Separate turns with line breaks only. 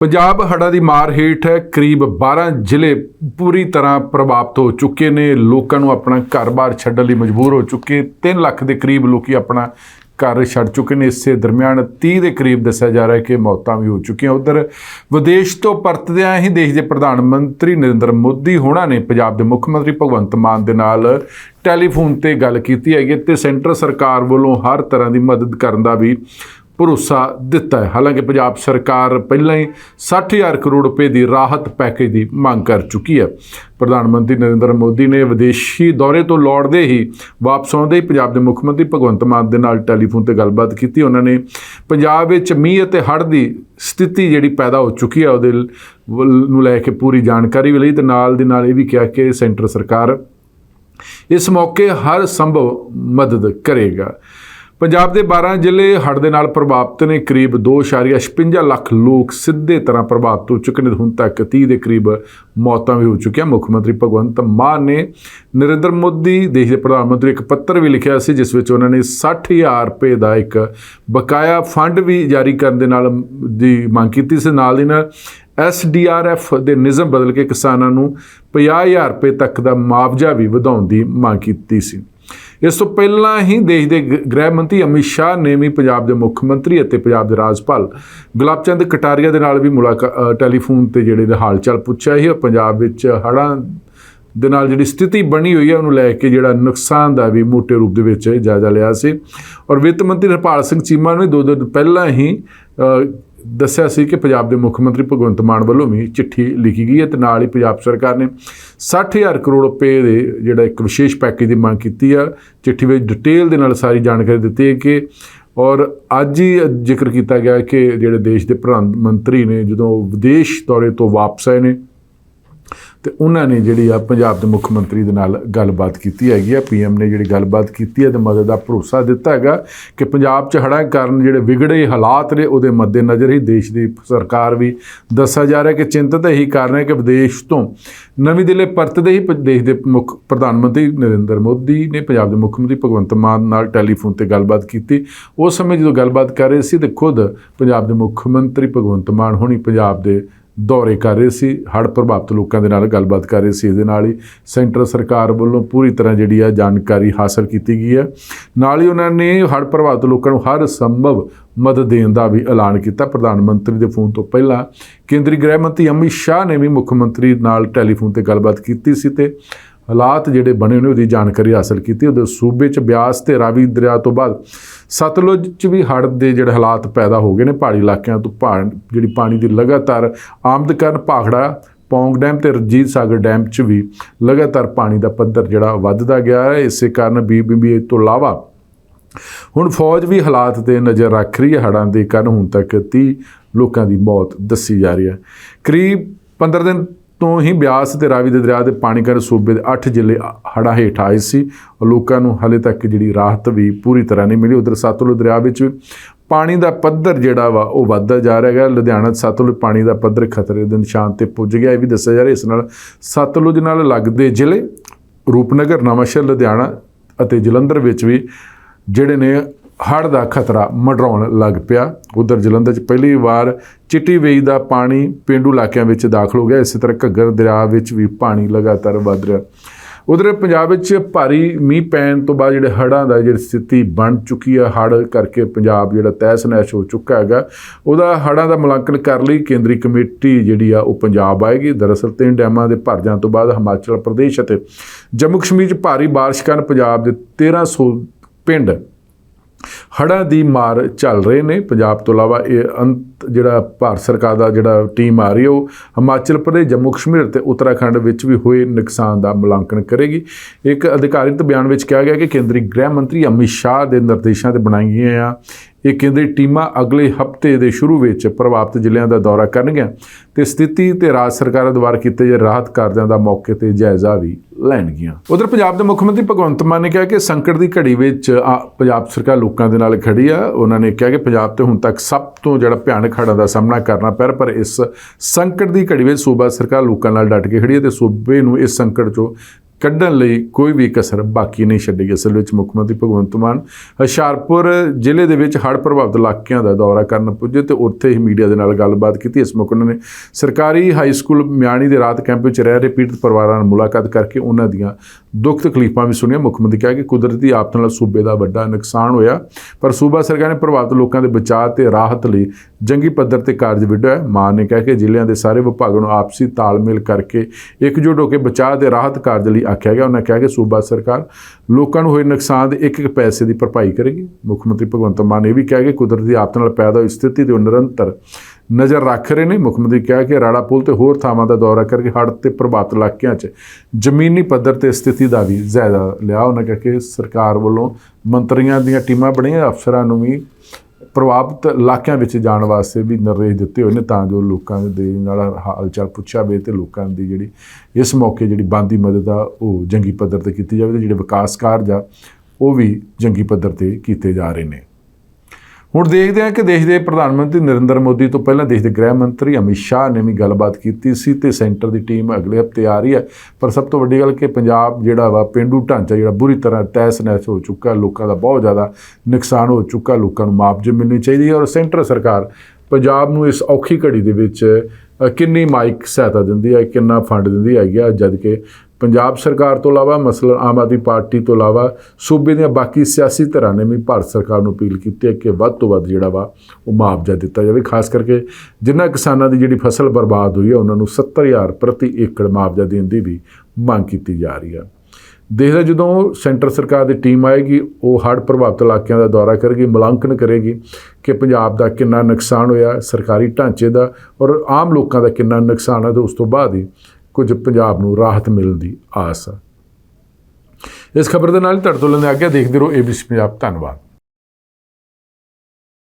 ਪੰਜਾਬ ਹੜ੍ਹਾਂ ਦੀ ਮਾਰ ਹੇਠ ਕਰੀਬ 12 ਜ਼ਿਲ੍ਹੇ ਪੂਰੀ ਤਰ੍ਹਾਂ ਪ੍ਰਭਾਵਿਤ ਹੋ ਚੁੱਕੇ ਨੇ। ਲੋਕਾਂ ਨੂੰ ਆਪਣਾ ਘਰ-ਬਾਰ ਛੱਡਣ ਲਈ ਮਜਬੂਰ ਹੋ ਚੁੱਕੇ। 3 ਲੱਖ ਦੇ ਕਰੀਬ ਲੋਕੀ ਆਪਣਾ ਘਰ ਛੱਡ ਚੁੱਕੇ ਨੇ। ਇਸੇ ਦਰਮਿਆਨ 30 ਦੇ ਕਰੀਬ ਦੱਸਿਆ ਜਾ ਰਿਹਾ ਹੈ ਕਿ ਮੌਤਾਂ ਵੀ ਹੋ ਚੁੱਕੀਆਂ। ਉਧਰ ਵਿਦੇਸ਼ ਤੋਂ ਪਰਤਦਿਆਂ ਹੀ ਦੇਸ਼ ਦੇ ਪ੍ਰਧਾਨ ਮੰਤਰੀ ਨਰਿੰਦਰ ਮੋਦੀ ਹੋਣਾ ਨੇ ਪੰਜਾਬ ਦੇ ਮੁੱਖ ਮੰਤਰੀ ਭਗਵੰਤ ਮਾਨ ਦੇ ਨਾਲ ਟੈਲੀਫੋਨ ਤੇ ਗੱਲ ਕੀਤੀ ਹੈਗੀ ਤੇ ਸੈਂਟਰ ਸਰਕਾਰ ਵੱਲੋਂ ਹਰ ਤਰ੍ਹਾਂ ਦੀ ਮਦਦ ਕਰਨ ਦਾ ਵੀ ਭਰੋਸਾ ਦਿੱਤਾ ਹੈ। ਹਾਲਾਂਕਿ ਪੰਜਾਬ ਸਰਕਾਰ ਪਹਿਲਾਂ ਹੀ 60000 ਕਰੋੜ ਰੁਪਏ ਦੀ ਰਾਹਤ ਪੈਕੇਜ ਦੀ ਮੰਗ ਕਰ ਚੁੱਕੀ ਹੈ। ਪ੍ਰਧਾਨ ਮੰਤਰੀ ਨਰਿੰਦਰ ਮੋਦੀ ਨੇ ਵਿਦੇਸ਼ੀ ਦੌਰੇ ਤੋਂ ਲੌਟਦੇ ਹੀ ਵਾਪਸ ਆਉਂਦੇ ਹੀ ਪੰਜਾਬ ਦੇ ਮੁੱਖ ਮੰਤਰੀ ਭਗਵੰਤ ਮਾਨ ਦੇ ਨਾਲ ਟੈਲੀਫੋਨ ਤੇ ਗੱਲਬਾਤ ਕੀਤੀ। ਉਹਨਾਂ ਨੇ ਪੰਜਾਬ ਵਿੱਚ ਮੀਂਹ ਅਤੇ ਹੜ੍ਹ ਦੀ ਸਥਿਤੀ ਜਿਹੜੀ ਪੈਦਾ ਹੋ ਚੁੱਕੀ ਹੈ, ਉਹਦੇ ਲ- ਨੂੰ ਲੈ ਕੇ ਪੂਰੀ ਜਾਣਕਾਰੀ ਵੀ ਲਈ ਤੇ ਨਾਲ ਦੀ ਨਾਲ ਇਹ ਵੀ ਕਿਹਾ ਕਿ ਸੈਂਟਰ ਸਰਕਾਰ ਇਸ ਮੌਕੇ ਹਰ ਸੰਭਵ ਮਦਦ ਕਰੇਗਾ। ਪੰਜਾਬ ਦੇ 12 ਜ਼ਿਲ੍ਹੇ ਹੜ੍ਹ ਦੇ ਨਾਲ ਪ੍ਰਭਾਵਿਤ ਨੇ। ਕਰੀਬ 2.56 ਲੱਖ ਲੋਕ ਸਿੱਧੇ ਤਰ੍ਹਾਂ ਪ੍ਰਭਾਵਿਤ ਹੋ ਚੁੱਕੇ ਨੇ। ਹੁਣ ਤੱਕ 30 ਦੇ ਕਰੀਬ ਮੌਤਾਂ ਵੀ ਹੋ ਚੁੱਕੀਆਂ। ਮੁੱਖ ਮੰਤਰੀ ਭਗਵੰਤ ਮਾਨ ਨੇ ਨਰਿੰਦਰ ਮੋਦੀ, ਦੇਸ਼ ਦੇ ਪ੍ਰਧਾਨ ਮੰਤਰੀ ਇੱਕ ਪੱਤਰ ਵੀ ਲਿਖਿਆ ਸੀ, ਜਿਸ ਵਿੱਚ ਉਹਨਾਂ ਨੇ 60000 ਰੁਪਏ ਦਾ ਇੱਕ ਬਕਾਇਆ ਫੰਡ ਵੀ ਜਾਰੀ ਕਰਨ ਦੇ ਨਾਲ ਦੀ ਮੰਗ ਕੀਤੀ ਸੀ। ਨਾਲ ਦੀ ਨਾਲ ਐਸਡੀਆਰਐਫ ਦੇ ਨਿਯਮ ਬਦਲ ਕੇ ਕਿਸਾਨਾਂ ਨੂੰ 50000 ਰੁਪਏ ਤੱਕ ਦਾ ਮੁਆਵਜ਼ਾ ਵੀ ਵਧਾਉਣ ਦੀ ਮੰਗ ਕੀਤੀ ਸੀ। ਇਸ ਤੋਂ ਪਹਿਲਾਂ ਹੀ ਦੇਸ਼ ਦੇ ਗ- ਗ੍ਰਹਿ ਮੰਤਰੀ ਅਮਿਤ ਸ਼ਾਹ ਨੇ ਵੀ ਪੰਜਾਬ ਦੇ ਮੁੱਖ ਮੰਤਰੀ ਅਤੇ ਪੰਜਾਬ ਦੇ ਰਾਜਪਾਲ ਗੁਲਾਬ ਚੰਦ ਕਟਾਰੀਆ ਦੇ ਨਾਲ ਵੀ ਮੁਲਾਕਾਤ ਟੈਲੀਫੋਨ ਤੇ ਜਿਹੜੇ ਦੇ ਹਾਲ ਚਾਲ ਪੁੱਛਿਆ ਸੀ ਪੰਜਾਬ ਵਿੱਚ ਹੜ੍ਹਾਂ ਦੇ ਨਾਲ ਜਿਹੜੀ ਸਥਿਤੀ ਬਣੀ ਹੋਈ ਹੈ, ਉਹਨੂੰ ਲੈ ਕੇ ਜਿਹੜਾ ਨੁਕਸਾਨ ਦਾ ਵੀ ਮੋਟੇ ਰੂਪ ਦੇ ਵਿੱਚ ਜਾਇਜ਼ਾ ਲਿਆ ਸੀ। ਔਰ ਵਿੱਤ ਮੰਤਰੀ ਹਰਪਾਲ ਸਿੰਘ ਚੀਮਾ ਨੇ ਦੋ ਦਿਨ ਪਹਿਲਾਂ ਹੀ ਦੱਸਿਆ ਸੀ ਕਿ ਪੰਜਾਬ ਦੇ ਮੁੱਖ ਮੰਤਰੀ ਭਗਵੰਤ ਮਾਨ ਵੱਲੋਂ ਵੀ ਚਿੱਠੀ ਲਿਖੀ ਗਈ ਹੈ ਤੇ ਨਾਲ ਹੀ ਪੰਜਾਬ ਸਰਕਾਰ ਨੇ 60000 ਕਰੋੜ ਰੁਪਏ ਦੇ ਜਿਹੜਾ ਇੱਕ ਵਿਸ਼ੇਸ਼ ਪੈਕੇਜ ਦੀ ਮੰਗ ਕੀਤੀ ਆ। ਚਿੱਠੀ ਵਿੱਚ ਡਿਟੇਲ ਦੇ ਨਾਲ ਸਾਰੀ ਜਾਣਕਾਰੀ ਦਿੱਤੀ ਹੈ ਕਿ ਔਰ ਅੱਜ ਹੀ ਜ਼ਿਕਰ ਕੀਤਾ ਗਿਆ ਕਿ ਜਿਹੜੇ ਦੇਸ਼ ਦੇ ਪ੍ਰਧਾਨ ਮੰਤਰੀ ਨੇ ਜਦੋਂ ਵਿਦੇਸ਼ ਦੌਰੇ ਤੋਂ ਵਾਪਸ ਆਏ ਨੇ ਤੇ ਉਹਨਾਂ ਨੇ ਜਿਹੜੀ ਆ ਪੰਜਾਬ ਦੇ ਮੁੱਖ ਮੰਤਰੀ ਦੇ ਨਾਲ ਗੱਲਬਾਤ ਕੀਤੀ ਹੈਗੀ ਆ, ਪੀਐਮ ਨੇ ਜਿਹੜੀ ਗੱਲਬਾਤ ਕੀਤੀ ਹੈ ਤੇ ਮਦਦ ਦਾ ਭਰੋਸਾ ਦਿੱਤਾ ਹੈਗਾ ਕਿ ਪੰਜਾਬ 'ਚ ਹੜ੍ਹਾਂ ਕਾਰਨ ਜਿਹੜੇ ਵਿਗੜੇ ਹਾਲਾਤ ਨੇ ਉਹਦੇ ਮੱਦੇਨਜ਼ਰ ਹੀ ਦੇਸ਼ ਦੀ ਸਰਕਾਰ ਵੀ ਦੱਸਿਆ ਜਾ ਰਿਹਾ ਕਿ ਚਿੰਤਤ ਇਹੀ ਕਾਰਨ ਹੈ ਕਿ ਵਿਦੇਸ਼ ਤੋਂ ਨਵੀਂ ਦਿੱਲੀ ਪਰਤਦੇ ਹੀ ਪ- ਦੇਸ਼ ਦੇ ਮੁੱਖ ਪ੍ਰਧਾਨ ਮੰਤਰੀ ਨਰਿੰਦਰ ਮੋਦੀ ਨੇ ਪੰਜਾਬ ਦੇ ਮੁੱਖ ਮੰਤਰੀ ਭਗਵੰਤ ਮਾਨ ਨਾਲ ਟੈਲੀਫੋਨ ਤੇ ਗੱਲਬਾਤ ਕੀਤੀ। ਉਸ ਸਮੇਂ ਜਦੋਂ ਗੱਲਬਾਤ ਕਰ ਰਹੇ ਸੀ ਤੇ ਖੁਦ ਪੰਜਾਬ ਦੇ ਮੁੱਖ ਮੰਤਰੀ ਭਗਵੰਤ ਮਾਨ ਹੋਣੀ ਪੰਜਾਬ ਦੇ ਦੌਰੇ ਕਰ ਰਹੇ ਸੀ, ਹੜ੍ਹ ਪ੍ਰਭਾਵਿਤ ਲੋਕਾਂ ਦੇ ਨਾਲ ਗੱਲਬਾਤ ਕਰ ਰਹੇ ਸੀ, ਇਹਦੇ ਨਾਲ ਹੀ ਸੈਂਟਰ ਸਰਕਾਰ ਵੱਲੋਂ ਪੂਰੀ ਤਰ੍ਹਾਂ ਜਿਹੜੀ ਆ ਜਾਣਕਾਰੀ ਹਾਸਲ ਕੀਤੀ ਗਈ ਹੈ। ਨਾਲ ਹੀ ਉਹਨਾਂ ਨੇ ਹੜ੍ਹ ਪ੍ਰਭਾਵਿਤ ਲੋਕਾਂ ਨੂੰ ਹਰ ਸੰਭਵ ਮਦਦ ਦੇਣ ਦਾ ਵੀ ਐਲਾਨ ਕੀਤਾ। ਪ੍ਰਧਾਨ ਮੰਤਰੀ ਦੇ ਫੋਨ ਤੋਂ ਪਹਿਲਾਂ ਕੇਂਦਰੀ ਗ੍ਰਹਿ ਮੰਤਰੀ ਅਮਿਤ ਸ਼ਾਹ ਨੇ ਵੀ ਮੁੱਖ ਮੰਤਰੀ ਨਾਲ ਟੈਲੀਫੋਨ ਤੇ ਗੱਲਬਾਤ ਕੀਤੀ ਸੀ ਤੇ ਹਾਲਾਤ ਜਿਹੜੇ ਬਣੇ ਨੇ, ਉਹਦੀ ਜਾਣਕਾਰੀ ਹਾਸਲ ਕੀਤੀ। ਉਹਦੇ ਸੂਬੇ 'ਚ ਬਿਆਸ ਤੇ ਰਾਵੀ ਦਰਿਆ ਤੋਂ ਬਾਅਦ ਸਤਲੁਜ 'ਚ ਵੀ ਹੜ੍ਹ ਦੇ ਜਿਹੜੇ ਹਾਲਾਤ ਪੈਦਾ ਹੋ ਗਏ ਨੇ, ਪਹਾੜੀ ਇਲਾਕਿਆਂ ਤੋਂ ਪਹਾੜ, ਜਿਹੜੀ ਪਾਣੀ ਦੀ ਲਗਾਤਾਰ ਆਮਦ ਕਾਰਨ ਭਾਖੜਾ, ਪੌਂਗ ਡੈਮ ਤੇ ਰਜੀਤ ਸਾਗਰ ਡੈਮ 'ਚ ਵੀ ਲਗਾਤਾਰ ਪਾਣੀ ਦਾ ਪੱਧਰ ਜਿਹੜਾ ਵੱਧਦਾ ਗਿਆ ਹੈ। ਇਸੇ ਕਾਰਨ ਬੀਬੀਬੀ ਤੋਂ ਇਲਾਵਾ ਹੁਣ ਫੌਜ ਵੀ ਹਾਲਾਤ ਤੇ ਨਜ਼ਰ ਰੱਖ ਰਹੀ ਹੈ। ਹੜ੍ਹਾਂ ਦੇ ਕਾਰਨ ਹੁਣ ਤੱਕ 30 ਲੋਕਾਂ ਦੀ ਮੌਤ ਦੱਸੀ ਜਾ ਰਹੀ ਹੈ। ਕਰੀਬ 15 ਦਿਨ ਤੋਂ ਹੀ ਬਿਆਸ ਤੇ ਰਾਵੀ ਦੇ ਦਰਿਆ ਦੇ ਪਾਣੀ ਕਾਰਨ ਸੂਬੇ ਦੇ 8 ਜ਼ਿਲ੍ਹੇ ਹੜ੍ਹਾਂ ਹੇਠ ਆਏ ਸੀ। ਔਰ ਲੋਕਾਂ ਨੂੰ ਹਲੇ ਤੱਕ ਜਿਹੜੀ ਰਾਹਤ ਵੀ ਪੂਰੀ ਤਰ੍ਹਾਂ ਨਹੀਂ ਮਿਲੀ। ਉਧਰ ਸਤਲੁਜ ਦਰਿਆ ਵਿੱਚ ਵੀ ਪਾਣੀ ਦਾ ਪੱਧਰ ਜਿਹੜਾ ਵਾ, ਉਹ ਵੱਧਦਾ ਜਾ ਰਿਹਾ ਹੈਗਾ। ਲੁਧਿਆਣਾ ਸਤਲੁਜ ਪਾਣੀ ਦਾ ਪੱਧਰ ਖਤਰੇ ਦੇ ਨਿਸ਼ਾਨ ਤੇ ਪੁੱਜ ਗਿਆ। ਇਹ ਵੀ ਦੱਸਿਆ ਜਾ ਰਿਹਾ, ਇਸ ਨਾਲ ਸਤਲੁਜ ਨਾਲ ਲੱਗਦੇ ਜ਼ਿਲ੍ਹੇ ਰੂਪਨਗਰ, ਨਵਾਂਸ਼ਹਿਰ, ਲੁਧਿਆਣਾ ਅਤੇ ਜਲੰਧਰ ਵਿੱਚ ਵੀ ਜਿਹੜੇ ਨੇ ਹੜ੍ਹ ਦਾ ਖਤਰਾ ਮਡਰਾਉਣ ਲੱਗ ਪਿਆ। ਉਧਰ ਜਲੰਧਰ 'ਚ ਪਹਿਲੀ ਵਾਰ ਚਿੱਟੀ ਵੇਈ ਦਾ ਪਾਣੀ ਪਿੰਡੂ ਇਲਾਕਿਆਂ ਵਿੱਚ ਦਾਖਲ ਹੋ ਗਿਆ। ਇਸੇ ਤਰ੍ਹਾਂ ਘੱਗਰ ਦਰਿਆ ਵਿੱਚ ਵੀ ਪਾਣੀ ਲਗਾਤਾਰ ਵੱਧ ਰਿਹਾ। ਉਧਰ ਪੰਜਾਬ ਵਿੱਚ ਭਾਰੀ ਮੀਂਹ ਪੈਣ ਤੋਂ ਬਾਅਦ ਜਿਹੜੇ ਹੜ੍ਹਾਂ ਦਾ ਜਿਹੜੀ ਸਥਿਤੀ ਬਣ ਚੁੱਕੀ ਹੈ ਹੜ੍ਹ ਕਰਕੇ ਪੰਜਾਬ ਜਿਹੜਾ ਤਹਿਸ ਨਹਿਸ ਹੋ ਚੁੱਕਾ ਹੈਗਾ, ਉਹਦਾ ਹੜ੍ਹਾਂ ਦਾ ਮੁਲਾਂਕਣ ਕਰਨ ਲਈ ਕੇਂਦਰੀ ਕਮੇਟੀ ਜਿਹੜੀ ਆ, ਉਹ ਪੰਜਾਬ ਆਏਗੀ। ਦਰਅਸਲ ਤਿੰਨ ਡੈਮਾਂ ਦੇ ਭਰ ਜਾਣ ਤੋਂ ਬਾਅਦ ਹਿਮਾਚਲ ਪ੍ਰਦੇਸ਼ ਅਤੇ ਜੰਮੂ ਕਸ਼ਮੀਰ 'ਚ ਭਾਰੀ ਬਾਰਿਸ਼ ਕਾਰਨ ਪੰਜਾਬ ਦੇ 1300 ਪਿੰਡ ਹੜ੍ਹਾਂ ਦੀ ਮਾਰ ਚੱਲ ਰਹੇ ਨੇ। ਪੰਜਾਬ ਤੋਂ ਇਲਾਵਾ ਇਹ ਅੰਤ ਜਿਹੜਾ ਭਾਰਤ ਸਰਕਾਰ ਦਾ ਜਿਹੜਾ ਟੀਮ ਆ ਰਹੀ ਹੈ, ਉਹ ਹਿਮਾਚਲ ਪ੍ਰਦੇਸ਼, ਜੰਮੂ ਕਸ਼ਮੀਰ ਤੇ ਉੱਤਰਾਖੰਡ ਵਿੱਚ ਵੀ ਹੋਏ ਨੁਕਸਾਨ ਦਾ ਮੁਲਾਂਕਣ ਕਰੇਗੀ। ਇੱਕ ਅਧਿਕਾਰਿਤ ਬਿਆਨ ਵਿੱਚ ਕਿਹਾ ਗਿਆ ਕਿ ਕੇਂਦਰੀ ਗ੍ਰਹਿ ਮੰਤਰੀ ਅਮਿਤ ਸ਼ਾਹ ਦੇ ਨਿਰਦੇਸ਼ਾਂ ਤੇ ਬਣਾਈ ਗਈਆਂ ਆ। ਇਹ ਕੇਂਦਰੀ ਟੀਮਾਂ ਅਗਲੇ ਹਫ਼ਤੇ ਦੇ ਸ਼ੁਰੂ ਵਿੱਚ ਪ੍ਰਭਾਵਿਤ ਜ਼ਿਲ੍ਹਿਆਂ ਦਾ ਦੌਰਾ ਕਰਨਗੀਆਂ ਤੇ ਸਥਿਤੀ ਤੇ ਰਾਜ ਸਰਕਾਰਾਂ ਦੁਆਰਾ ਕੀਤੇ ਜੇ ਰਾਹਤ ਕਾਰਜਾਂ ਦਾ ਮੌਕੇ ਤੇ ਜਾਇਜ਼ਾ ਵੀ ਲੈਣਗੀਆਂ। ਉਧਰ ਪੰਜਾਬ ਦੇ ਮੁੱਖ ਮੰਤਰੀ ਭਗਵੰਤ ਮਾਨ ਨੇ ਕਿਹਾ ਕਿ ਸੰਕਟ ਦੀ ਘੜੀ ਵਿੱਚ ਆ, ਪੰਜਾਬ ਸਰਕਾਰ ਲੋਕਾਂ ਦੇ ਨਾਲ ਖੜੀ ਆ। ਉਹਨਾਂ ਨੇ ਕਿਹਾ ਕਿ ਪੰਜਾਬ ਤੇ ਹੁਣ ਤੱਕ ਸਭ ਤੋਂ ਜਿਹੜਾ ਭਿਆਨਕ ਹੜ੍ਹਾਂ ਦਾ ਸਾਹਮਣਾ ਕਰਨਾ ਪੈ ਰਿਹਾ ਪਰ ਇਸ ਸੰਕਟ ਦੀ ਘੜੀ ਵਿੱਚ ਸੂਬਾ ਸਰਕਾਰ ਲੋਕਾਂ ਨਾਲ ਡਟ ਕੇ ਖੜੀ ਹੈ ਤੇ ਸੂਬੇ ਨੂੰ ਇਸ ਸੰਕਟ ਚੋਂ ਕੱਢਣ ਲਈ ਕੋਈ ਵੀ ਕਸਰ ਬਾਕੀ ਨਹੀਂ ਛੱਡੀ ਗਈ ਅਸਲ ਵਿੱਚ ਮੁੱਖ ਮੰਤਰੀ ਭਗਵੰਤ ਮਾਨ ਹੁਸ਼ਿਆਰਪੁਰ ਜ਼ਿਲ੍ਹੇ ਦੇ ਵਿੱਚ ਹੜ੍ਹ ਪ੍ਰਭਾਵਿਤ ਇਲਾਕਿਆਂ ਦਾ ਦੌਰਾ ਕਰਨ ਪੁੱਜੇ ਤੇ ਉੱਥੇ ਹੀ ਮੀਡੀਆ ਦੇ ਨਾਲ ਗੱਲਬਾਤ ਕੀਤੀ। ਇਸ ਮੌਕੇ ਉਹਨਾਂ ਨੇ ਸਰਕਾਰੀ ਹਾਈ ਸਕੂਲ ਮਿਆਣੀ ਦੇ ਰਾਤ ਕੈਂਪ ਵਿੱਚ ਰਹਿ ਰਹੇ ਪੀੜਤ ਪਰਿਵਾਰਾਂ ਨਾਲ ਮੁਲਾਕਾਤ ਕਰਕੇ ਉਹਨਾਂ ਦੀਆਂ ਦੁੱਖ ਤਕਲੀਫਾਂ ਵੀ ਸੁਣੀਆਂ। ਮੁੱਖ ਮੰਤਰੀ ਕਿਹਾ ਕਿ ਕੁਦਰਤੀ ਆਫਤ ਨਾਲ ਸੂਬੇ ਦਾ ਵੱਡਾ ਨੁਕਸਾਨ ਹੋਇਆ, ਪਰ ਸੂਬਾ ਸਰਕਾਰ ਨੇ ਪ੍ਰਭਾਵਿਤ ਲੋਕਾਂ ਦੇ ਬਚਾਅ ਤੇ ਰਾਹਤ ਲਈ ਜੰਗੀ ਪੱਧਰ ਤੇ ਕਾਰਜ ਵਿੱਢਿਆ ਹੈ। ਮਾਨ ਨੇ ਕਿਹਾ ਕਿ ਜ਼ਿਲ੍ਹਿਆਂ ਦੇ ਸਾਰੇ ਵਿਭਾਗਾਂ ਨੂੰ ਆਪਸੀ ਤਾਲਮੇਲ ਕਰਕੇ ਇਕਜੁੱਟ ਹੋ ਕੇ ਬਚਾਅ ਤੇ ਰਾਹਤ ਕਾਰਜ ਲਈ ਆਖਿਆ ਗਿਆ, ਉਹਨਾਂ ਕਿਹਾ ਕਿ ਸੂਬਾ ਸਰਕਾਰ ਲੋਕਾਂ ਨੂੰ ਹੋਏ ਨੁਕਸਾਨ ਦੇ ਇੱਕ ਇੱਕ ਪੈਸੇ ਦੀ ਭਰਪਾਈ ਕਰੇਗੀ। ਮੁੱਖ ਮੰਤਰੀ ਭਗਵੰਤ ਮਾਨ ਇਹ ਵੀ ਕਿਹਾ ਕਿ ਕੁਦਰਤੀ ਆਫਤ ਨਾਲ ਪੈਦਾ ਹੋਈ ਸਥਿਤੀ ਤੇ ਨਿਰੰਤਰ ਨਜ਼ਰ ਰੱਖ ਰਹੇ ਨੇ। ਮੁੱਖ ਮੰਤਰੀ ਕਿਹਾ ਕਿ ਰਾੜਾ ਪੁਲ ਤੇ ਹੋਰ ਥਾਵਾਂ ਦਾ ਦੌਰਾ ਕਰਕੇ ਹੜ੍ਹ ਤੇ ਪ੍ਰਭਾਵਿਤ ਇਲਾਕਿਆਂ 'ਚ ਜ਼ਮੀਨੀ ਪੱਧਰ ਤੇ ਸਥਿਤੀ ਦਾ ਵੀ ਜਾਇਜ਼ਾ ਲਿਆ। ਉਹਨਾਂ ਕਿਹਾ ਕਿ ਸਰਕਾਰ ਵੱਲੋਂ ਮੰਤਰੀਆਂ ਦੀਆਂ ਟੀਮਾਂ ਬਣੀਆਂ, ਅਫਸਰਾਂ ਨੂੰ ਵੀ ਪ੍ਰਭਾਵਿਤ ਇਲਾਕਿਆਂ ਵਿੱਚ ਜਾਣ ਵਾਸਤੇ ਵੀ ਨਿਰਦੇਸ਼ ਦਿੱਤੇ ਹੋਏ ਨੇ ਤਾਂ ਜੋ ਲੋਕਾਂ ਦੇ ਨਾਲ ਹਾਲ ਚਾਲ ਪੁੱਛਿਆ ਵੇ ਤੇ ਲੋਕਾਂ ਦੀ ਜਿਹੜੀ ਇਸ ਮੌਕੇ ਜਿਹੜੀ ਬੰਦੀ ਮਦਦ ਆ, ਉਹ ਜੰਗੀ ਪੱਧਰ ਤੇ ਕੀਤੀ ਜਾਵੇ ਤੇ ਜਿਹੜੇ ਵਿਕਾਸ ਕਾਰਜ ਆ, ਉਹ ਵੀ ਜੰਗੀ ਪੱਧਰ ਤੇ ਕੀਤੇ ਜਾ ਰਹੇ ਨੇ। ਹੁਣ ਦੇਖਦੇ ਹਾਂ ਕਿ ਦੇਸ਼ ਦੇ ਪ੍ਰਧਾਨ ਮੰਤਰੀ ਨਰਿੰਦਰ ਮੋਦੀ ਤੋਂ ਪਹਿਲਾਂ ਦੇਸ਼ ਦੇ ਗ੍ਰਹਿ ਮੰਤਰੀ ਅਮਿਤ ਸ਼ਾਹ ਨੇ ਵੀ ਗੱਲਬਾਤ ਕੀਤੀ ਸੀ ਤੇ ਸੈਂਟਰ ਦੀ ਟੀਮ ਅਗਲੇ ਹਫ਼ਤੇ ਆ ਰਹੀ ਹੈ। ਪਰ ਸਭ ਤੋਂ ਵੱਡੀ ਗੱਲ ਕਿ ਪੰਜਾਬ ਜਿਹੜਾ ਵਾ ਪਿੰਡੂ ਢਾਂਚਾ ਜਿਹੜਾ ਬੁਰੀ ਤਰ੍ਹਾਂ ਤਹਿਸ ਨਹਿਸ ਹੋ ਚੁੱਕਾ, ਲੋਕਾਂ ਦਾ ਬਹੁਤ ਜ਼ਿਆਦਾ ਨੁਕਸਾਨ ਹੋ ਚੁੱਕਾ, ਲੋਕਾਂ ਨੂੰ ਮੁਆਵਜ਼ੇ ਮਿਲਣੀ ਚਾਹੀਦੀ ਹੈ ਔਰ ਸੈਂਟਰ ਸਰਕਾਰ ਪੰਜਾਬ ਨੂੰ ਇਸ ਔਖੀ ਘੜੀ ਦੇ ਵਿੱਚ ਕਿੰਨੀ ਮਾਈਕ ਸਹਾਇਤਾ ਦਿੰਦੀ ਹੈ, ਕਿੰਨਾ ਫੰਡ ਦਿੰਦੀ ਹੈਗੀ ਆ, ਜਦ ਕਿ ਪੰਜਾਬ ਸਰਕਾਰ ਤੋਂ ਇਲਾਵਾ ਮਸਲਨ ਆਮ ਆਦਮੀ ਪਾਰਟੀ ਤੋਂ ਇਲਾਵਾ, ਸੂਬੇ ਦੀਆਂ ਬਾਕੀ ਸਿਆਸੀ ਧਿਰਾਂ ਨੇ ਵੀ ਭਾਰਤ ਸਰਕਾਰ ਨੂੰ ਅਪੀਲ ਕੀਤੀ ਹੈ ਕਿ ਵੱਧ ਤੋਂ ਵੱਧ ਜਿਹੜਾ ਵਾ, ਉਹ ਮੁਆਵਜ਼ਾ ਦਿੱਤਾ ਜਾਵੇ। ਖਾਸ ਕਰਕੇ ਜਿਨ੍ਹਾਂ ਕਿਸਾਨਾਂ ਦੀ ਜਿਹੜੀ ਫਸਲ ਬਰਬਾਦ ਹੋਈ ਹੈ, ਉਹਨਾਂ ਨੂੰ 70000 ਪ੍ਰਤੀ ਏਕੜ ਮੁਆਵਜ਼ਾ ਦੇਣ ਦੀ ਵੀ ਮੰਗ ਕੀਤੀ ਜਾ ਰਹੀ ਹੈ। ਦੇਖਦਾ ਜਦੋਂ ਸੈਂਟਰ ਸਰਕਾਰ ਦੀ ਟੀਮ ਆਏਗੀ, ਉਹ ਹੜ੍ਹ ਪ੍ਰਭਾਵਿਤ ਇਲਾਕਿਆਂ ਦਾ ਦੌਰਾ ਕਰੇਗੀ, ਮੁਲਾਂਕਣ ਕਰੇਗੀ ਕਿ ਪੰਜਾਬ ਦਾ ਕਿੰਨਾ ਨੁਕਸਾਨ ਹੋਇਆ, ਸਰਕਾਰੀ ਢਾਂਚੇ ਦਾ ਔਰ ਆਮ ਲੋਕਾਂ ਦਾ ਕਿੰਨਾ ਨੁਕਸਾਨ ਹੈ ਤੇ ਉਸ ਤੋਂ ਬਾਅਦ ਹੀ ਕੁਝ ਪੰਜਾਬ ਨੂੰ ਰਾਹਤ ਮਿਲਣ ਦੀ ਆਸ ਹੈ ਇਸ ਖਬਰ ਦੇ ਨਾਲ ਤੁਹਾਡੇ ਤੋਂ ਲੈਂਦੇ ਅੱਗੇ, ਦੇਖਦੇ ਰਹੋ ਏਬੀਸੀ ਪੰਜਾਬ। ਧੰਨਵਾਦ।